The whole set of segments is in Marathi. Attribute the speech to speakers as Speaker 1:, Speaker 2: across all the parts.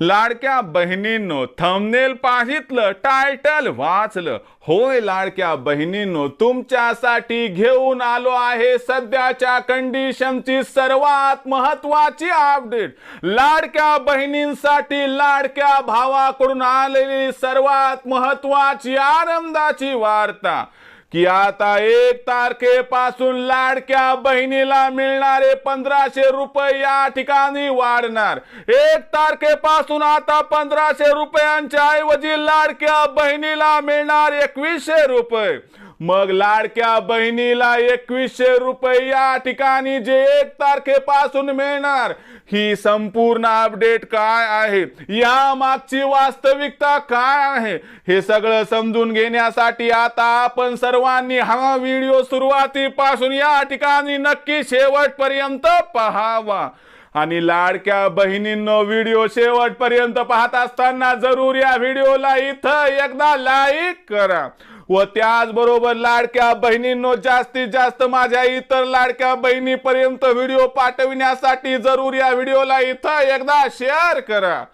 Speaker 1: लाडक्या बहिणींनो थंबनेल पाहितलं टायटल वाचलं. होय लाडक्या बहिणींनो तुमच्यासाठी घेऊन आलो आहे सध्याच्या कंडिशनची सर्वात महत्वाची अपडेट लाडक्या बहिणींसाठी लाडक्या भावाकडून आलेली सर्वात महत्वाची आनंदाची वार्ता. की आता एक तारखेपासून लाडक्या बहिणीला मिळणारे पंधराशे रुपये या ठिकाणी वाढणार. एक तारखेपासून आता पंधराशे रुपयांच्या ऐवजी लाडक्या बहिणीला मिळणार एकवीसशे रुपये. मग लाडक्या बहिणीला एकवीसशे रुपये या ठिकाणी जे एक तारखेपासून मिळणार ही संपूर्ण अपडेट काय आहे? या मागची वास्तविकता काय आहे? हे सगळं समजून घेण्यासाठी आता आपण सर्वांनी हा व्हिडिओ सुरुवातीपासून या ठिकाणी नक्की शेवटपर्यंत पहावा. आणि लाडक्या बहिणींनो व्हिडिओ शेवटपर्यंत पाहत असताना जरूर या व्हिडिओला इथं एकदा लाईक करा. व त्याचबरोबर लाडक्या बहिणींनो जास्तीत जास्त माझ्या इतर लाडक्या बहिणीपर्यंत व्हिडिओ पाठविण्यासाठी जरूर या व्हिडिओला इथं एकदा शेअर करा.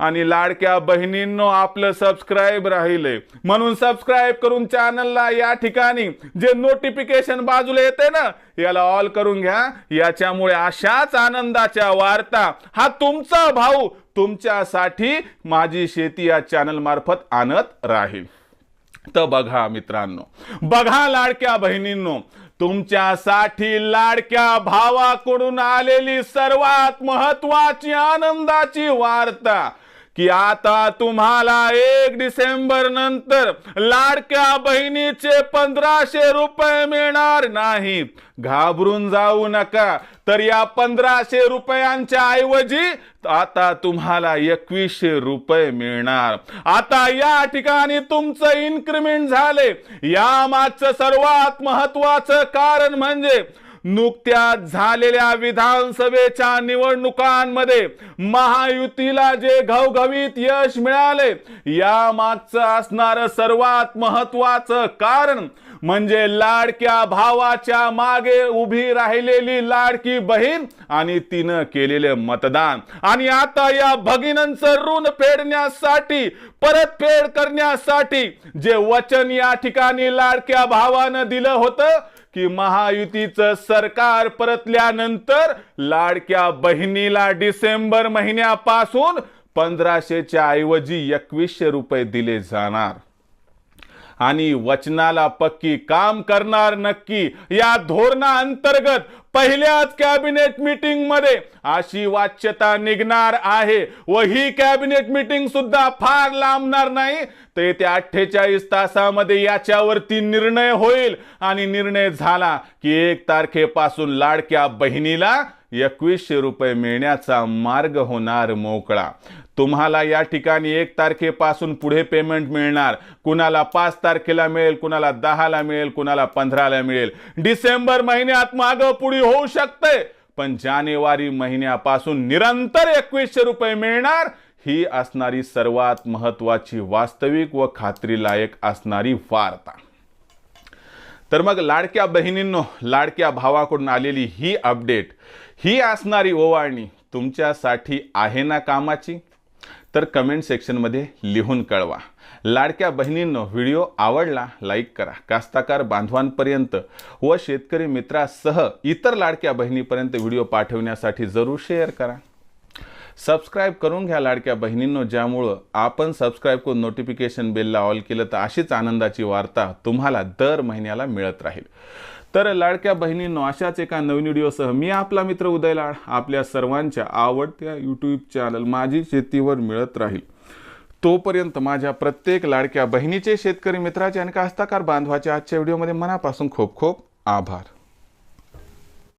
Speaker 1: आणि लाडक्या बहिणींनो आपलं सबस्क्राईब राहिले म्हणून सबस्क्राईब करून चॅनलला या ठिकाणी जे नोटिफिकेशन बाजूला येते ना याला ऑल करून घ्या. याच्यामुळे अशाच आनंदाच्या वार्ता हा तुमचा भाऊ तुमच्यासाठी माझी शेती या चॅनल मार्फत आणत राहील. तर बघा मित्रांनो बघा लाडक्या बहिणींनो तुमच्यासाठी लाडक्या भावाकडून आलेली सर्वात महत्वाची आनंदाची वार्ता. की आता तुम्हाला एक डिसेंबर नंतर लाडक्या बहिणीचे पंधराशे रुपये मिळणार नाही. घाबरून जाऊ नका. तर या पंधराशे रुपयांच्या ऐवजी आता तुम्हाला एकवीसशे रुपये मिळणार. आता या ठिकाणी तुमचं इन्क्रिमेंट झाले. या मागचं सर्वात महत्वाचं कारण म्हणजे नुकत्याच झालेल्या विधानसभेच्या निवडणुकांमध्ये महायुतीला जे घवघवीत यश मिळाले या मागचं असणार सर्वात महत्वाचं कारण म्हणजे लाडक्या भावाच्या मागे उभी राहिलेली लाडकी बहीण आणि तिनं केलेले मतदान. आणि आता या भगिनांचं ऋण फेडण्यासाठी परतफेड करण्यासाठी जे वचन या ठिकाणी लाडक्या भावानं दिलं होतं की महायुतीचं सरकार परतल्यानंतर लाडक्या बहिणीला डिसेंबर महिन्यापासून पंधराशेच्या ऐवजी एकवीसशे रुपये दिले जाणार. आणि वचनाला पक्की काम करणार नक्की या धोरणा अंतर्गत पहिल्याच कॅबिनेट मीटिंगमध्ये अशी वाच्यता निघणार आहे व ही कॅबिनेट मीटिंग सुद्धा फार लांबणार नाही. तर येत्या अठ्ठेचाळीस तासामध्ये याच्यावरती निर्णय होईल. आणि निर्णय झाला की एक तारखेपासून लाडक्या बहिणीला एकवीसशे रुपये मिळण्याचा मार्ग होणार मोकळा. तुम्हाला या ठिकाणी एक तारखेपासून पुढे पेमेंट मिळणार. कुणाला पाच तारखेला मिळेल कुणाला दहाला मिळेल कुणाला पंधराला मिळेल. डिसेंबर महिन्यात माग पुढे होऊ शकते पण जानेवारी महिन्यापासून निरंतर एकवीसशे रुपये मिळणार ही असणारी सर्वात महत्वाची वास्तविक व खात्रीलायक असणारी वार्ता. तर मग लाडक्या बहिणींनो लाडक्या भावाकडून आलेली ही अपडेट ही असणारी ओवाळणी तुमच्यासाठी आहे ना कामाची? तर कमेंट सेक्शनमध्ये लिहून कळवा. लाडक्या बहिणींनो व्हिडिओ आवडला लाईक करा. कास्ताकार बांधवांपर्यंत व शेतकरी मित्रासह इतर लाडक्या बहिणीपर्यंत व्हिडिओ पाठवण्यासाठी जरूर शेअर करा. सबस्क्राईब करून घ्या लाडक्या बहिणींनो ज्यामुळं आपण सबस्क्राईब करून नोटिफिकेशन बेलला ऑल केलं तर अशीच आनंदाची वार्ता तुम्हाला दर महिन्याला मिळत राहील. तर लाडक्या बहिणींनो अशाच एका नवीन व्हिडिओसह मी आपला मित्र उदय लाड आपल्या सर्वांच्या आवडत्या यूट्यूब चॅनल माझी शेतीवर मिळत राहील. तोपर्यंत माझ्या प्रत्येक लाडक्या बहिणीचे शेतकरी मित्राचे आणि कास्ताकार बांधवाच्या आजच्या व्हिडिओमध्ये मनापासून खूप खूप आभार.